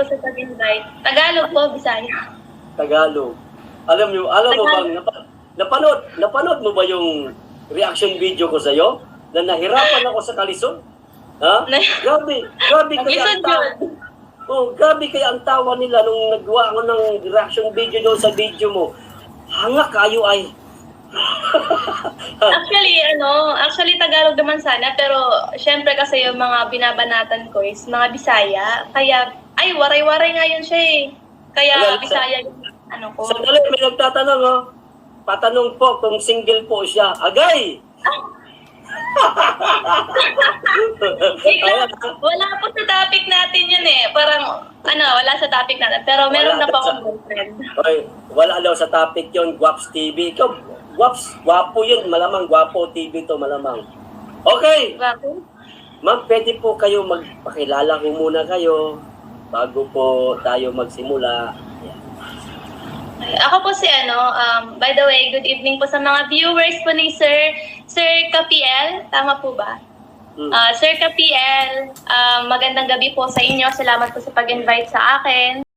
po sa pag-invite. Tagalog po, Bisaya. Tagalog. Alam mo, alam mo Tagalog. bang, napa- napanood, napanood mo ba yung reaction video ko sa'yo? Na nahirapan ako sa kalisod? Ha? Grabe, grabe kaya ang tawa. Oh, grabe kaya ang tawa nila nung nagawa ako ng reaction video doon sa video mo. Hanga kayo ay. Actually, ano, actually Tagalog naman sana, pero syempre kasi yung mga binabanatan ko is mga Bisaya. Kaya, ay, waray-waray nga yun siya eh. Kaya Bisaya yung ano ko. Sandali, may nagtatanong oh. Patanong po kung single po siya. Agay! Ayan, ha? wala po sa topic natin yun eh. Parang, ano, wala sa topic natin. Pero meron Wala na po sa- akong boyfriend. Oy, wala daw sa topic yon Guaps TV. Ikaw, Guaps, gwapo yun. Malamang gwapo TV to malamang. Okay, Bakit? ma'am, pwede po kayo magpakilala ko muna kayo bago po tayo magsimula. Ako po si ano, um, by the way, good evening po sa mga viewers po ni Sir, Sir Kapiel. Tama po ba? Hmm. Ah, Sir Kapiel, um, magandang gabi po sa inyo. Salamat po sa pag-invite sa akin.